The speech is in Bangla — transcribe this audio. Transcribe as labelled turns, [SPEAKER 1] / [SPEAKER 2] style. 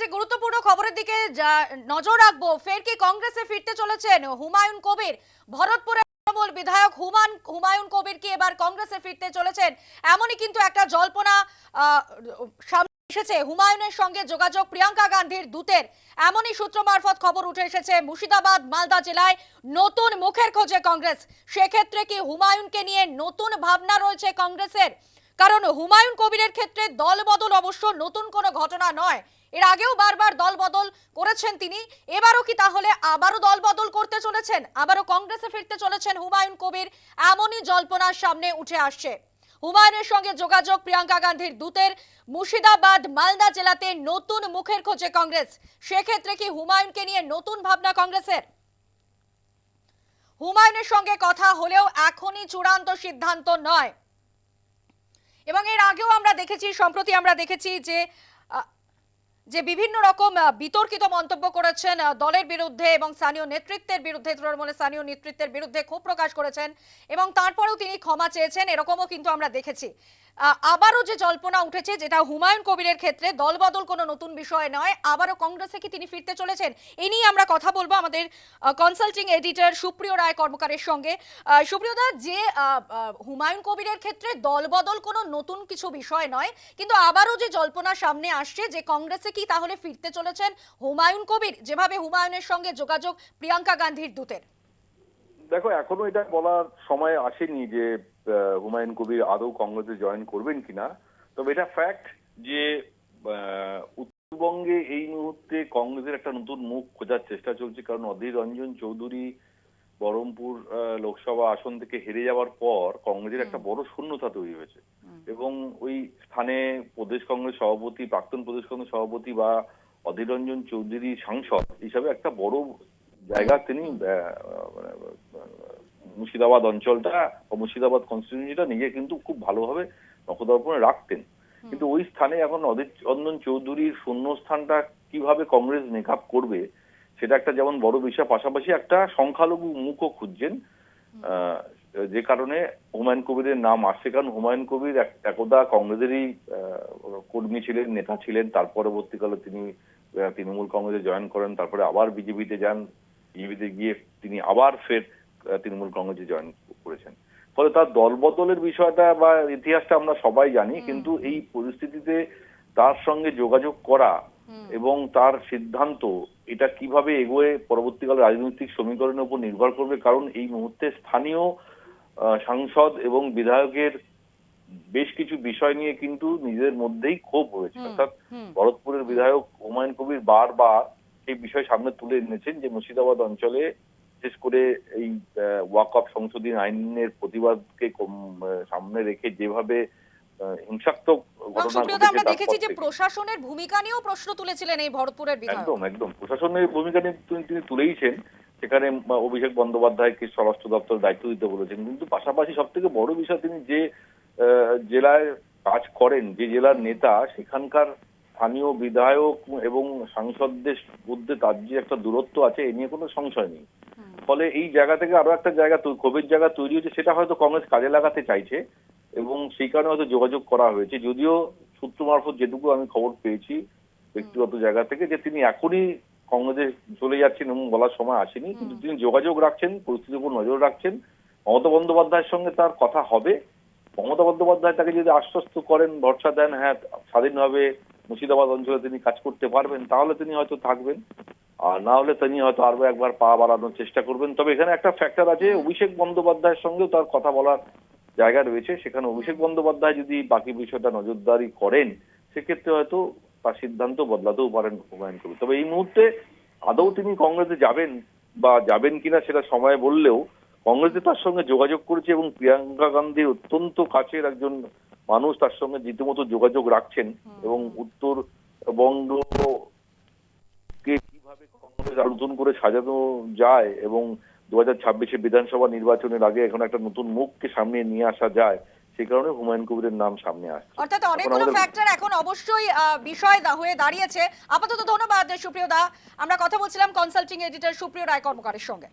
[SPEAKER 1] যে গুরুত্বপূর্ণ খবরের দিকে নজর রাখব, ফের কি কংগ্রেসে ফিরতে চলেছেন হুমায়ুন কবির? ভরতপুরের তৃণমূল বিধায়ক হুমান হুমায়ুন কবির কি এবার কংগ্রেসে ফিরতে চলেছেন? এমনই কিন্তু একটা জল্পনা সামনে এসেছে। হুমায়ুনের সঙ্গে যোগাযোগ প্রিয়াঙ্কা গান্ধীর দূতের। এমনই সূত্র মারফত খবর উঠে এসেছে মুর্শিদাবাদ, মালদা জেলায় নতুন মুখের খোঁজে কংগ্রেস। সেক্ষেত্রে কি হুমায়ুনকে নিয়ে নতুন ভাবনা রয়েছে কংগ্রেসের? কারণ হুমায়ুন কবিরের ক্ষেত্রে দল বদল অবশ্য নতুন কোনো ঘটনা নয়। এর আগেও বারবার দল বদল করেছেন তিনি। এবারও কি তাহলে আবারও দল বদল করতে চলেছেন? আবারও কংগ্রেসে ফিরতে চলেছেন হুমায়ুন কবির? এমনই জল্পনার সামনে উঠে আসছে। হুমায়ুনের সঙ্গে যোগাযোগ প্রিয়াঙ্কা গান্ধীর দূতের। মুর্শিদাবাদ, মালদা জেলাতে নতুন মুখের খোঁজে কংগ্রেস। সেক্ষেত্রে কি হুমায়ুনকে নিয়ে নতুন ভাবনা কংগ্রেসের? হুমায়ুনের সঙ্গে কথা হলেও এখনই চূড়ান্ত সিদ্ধান্ত নয়। এবং এর আগেও আমরা দেখেছি, সম্প্রতি আমরা দেখেছি যে যে বিভিন্ন রকম বিতর্কিত মন্তব্য করেছেন দলের বিরুদ্ধে এবং স্থানীয় নেতৃত্বের বিরুদ্ধে, তৃণমূলের স্থানীয় নেতৃত্বের বিরুদ্ধে ক্ষোভ প্রকাশ করেছেন এবং তারপরেও তিনি ক্ষমা চেয়েছেন, এরকমও কিন্তু আমরা দেখেছি। আবারও যে জল্পনা উঠেছে যেটা হুমায়ুন কবিরের ক্ষেত্রে দলবদল কোনো নতুন বিষয় নয়, আবারও কংগ্রেসে কি তিনি ফিরতে চলেছেন, এ নিয়ে আমরা কথা বলব আমাদের কনসাল্টিং এডিটর সুপ্রিয় রায় কর্মকারের সঙ্গে। সুপ্রিয় দা, যে হুমায়ুন কবিরের ক্ষেত্রে দলবদল কোনো নতুন কিছু বিষয় নয়, কিন্তু আবারও যে জল্পনা সামনে আসছে যে কংগ্রেসে কি তাহলে ফিরতে চলেছেন হুমায়ুন কবির, যেভাবে হুমায়ুনের সঙ্গে যোগাযোগ প্রিয়াঙ্কা গান্ধীর দূতের।
[SPEAKER 2] দেখো এখনও এটা বলার সময় আসেনি যে হুমায়ুন কবির আদৌ কংগ্রেসে জয়েন করবেন কিনা। তবে এটা ফ্যাক্ট যে উত্তরবঙ্গে এই মুহূর্তে কংগ্রেসের একটা নতুন মুখ খোঁজার চেষ্টা চলছে। কারণ অধীর রঞ্জন চৌধুরী বহরমপুর লোকসভা আসন থেকে হেরে যাওয়ার পর কংগ্রেসের একটা বড় শূন্যতা তৈরি হয়েছে। এবং ওই স্থানে প্রদেশ কংগ্রেস সভাপতি প্রাক্তন প্রদেশ কংগ্রেস সভাপতি বা অধীর রঞ্জন চৌধুরী সাংসদ হিসাবে একটা বড় জায়গা তিনি মানে, মুর্শিদাবাদ অঞ্চলটা বা মুর্শিদাবাদ কনস্টিটিউন্সিটা নিজে কিন্তু খুব ভালোভাবে নখদর্পণে রাখতেন। কিন্তু ওই স্থানে এখন অধীর চন্দন চৌধুরীর শূন্য স্থানটা কীভাবে কংগ্রেস মেকআপ করবে সেটা একটা যেমন বড় বিষয় পাশাপাশি একটা সংখ্যালঘু মুখও খুঁজছেন। আহ, যে কারণে হুমায়ুন কবিরের নাম আসছে কারণ হুমায়ুন কবির এক- একদা কংগ্রেসেরই কর্মী ছিলেন নেতা ছিলেন তার পরবর্তীকালে তিনি তৃণমূল কংগ্রেসে জয়েন করেন তারপরে আবার বিজেপিতে যান। বিজেপিতে গিয়ে তিনি আবার ফের তৃণমূল কংগ্রেসে জয়েন করেছেন। ফলে তার দলবদলের বিষয়টা বা ইতিহাসটা আমরা সবাই জানি কিন্তু এই পরিস্থিতিতে তার সঙ্গে যোগাযোগ করা এবং তার সিদ্ধান্ত এটা কীভাবে এগোয়ে পরবর্তীকালে রাজনৈতিক সমীকরণের উপর নির্ভর করবে? কারণ এই মুহূর্তে স্থানীয় সাংসদ এবং বিধায়কের বেশ কিছু বিষয় নিয়ে কিন্তু নিজেদের মধ্যেই ক্ষোভ হয়েছে অর্থাৎ ভরতপুরের বিধায়ক হুমায়ুন কবির বারবার এই বিষয় সামনে তুলে এনেছেন যে মুর্শিদাবাদ অঞ্চলে বিশেষ করে এই ওয়াকআপ সংশোধনী আইনের প্রতিবাদকে সামনে রেখে যেভাবে হিংসাত্মক ঘটনা
[SPEAKER 1] আমরা দেখেছি যে প্রশাসনের ভূমিকা নিয়েও প্রশ্ন তুলেছিলেন এই ভরতপুরের বিধায়ক।
[SPEAKER 2] একদম একদম। প্রশাসনের ভূমিকা নিয়ে তিনি- তুলেইছেন। সেখানে অভিষেক বন্দ্যোপাধ্যায়কে স্বরাষ্ট্র দপ্তর দায়িত্ব দিতে বলেছেন। কিন্তু পাশাপাশি সব থেকে বড় বিষয় তিনি যে আহ, জেলায় কাজ করেন যে জেলার নেতা সেখানকার স্থানীয় বিধায়ক এবং সাংসদদের মধ্যে তার যে একটা দূরত্ব আছে এ নিয়ে কোনো সংশয় নেই। ফলে এই জায়গা থেকে আরও একটা জায়গা ক্ষোভের জায়গা তৈরি হয়েছে সেটা হয়তো কংগ্রেস কাজে লাগাতে চাইছে এবং সেই কারণে হয়তো যোগাযোগ করা হয়েছে। যদিও সূত্র মারফত যেটুকু আমি খবর পেয়েছি ব্যক্তিগত জায়গা থেকে যে তিনি এখনই কংগ্রেসে চলে যাচ্ছেন এবং বলার সময় আসেনি কিন্তু তিনি যোগাযোগ রাখছেন পরিস্থিতির উপর নজর রাখছেন। মমতা বন্দ্যোপাধ্যায়ের সঙ্গে তার কথা হবে। মমতা বন্দ্যোপাধ্যায় তাকে যদি আশ্বস্ত করেন ভরসা দেন হ্যাঁ স্বাধীনভাবে মুর্শিদাবাদ অঞ্চলে তিনি কাজ করতে পারবেন, তাহলে তিনি হয়তো থাকবেন। আর না হলে তিনি হয়তো আরও একবার পা বাড়ানোর চেষ্টা করবেন। তবে এখানে একটা ফ্যাক্টর আছে, অভিষেক বন্দ্যোপাধ্যায়ের সঙ্গেও তার কথা বলার জায়গা রয়েছে। সেখানে অভিষেক বন্দ্যোপাধ্যায় যদি বাকি বিষয়টা নজরদারি করেন, সেক্ষেত্রে হয়তো তার সিদ্ধান্ত বদলাতেও পারেন হুমায়ুন কবির। তবে এই মুহূর্তে আদৌ তিনি কংগ্রেসে যাবেন বা যাবেন কিনা সেটা সময় বললেও কংগ্রেসে তার সঙ্গে যোগাযোগ করেছে এবং প্রিয়াঙ্কা গান্ধীর অত্যন্ত কাছের একজন মানুষ তার সঙ্গে রীতিমতো যোগাযোগ রাখছেন এবং উত্তরবঙ্গকে কীভাবে কংগ্রেস নতুন করে সাজানো যায় এবং দু হাজার ছাব্বিশে বিধানসভা নির্বাচনের আগে এখন একটা নতুন মুখকে সামনে নিয়ে আসা যায় সেই কারণে হুমায়ুন কবিরের নাম সামনে আসছে।
[SPEAKER 1] অর্থাৎ অনেকগুলো ফ্যাক্টর এখন অবশ্যই বিষয় হয়ে দাঁড়িয়েছে। আপাতত ধন্যবাদ সুপ্রিয় দা আমরা কথা বলছিলাম কনসাল্টিং এডিটর সুপ্রিয় রায় কর্মকারের সঙ্গে।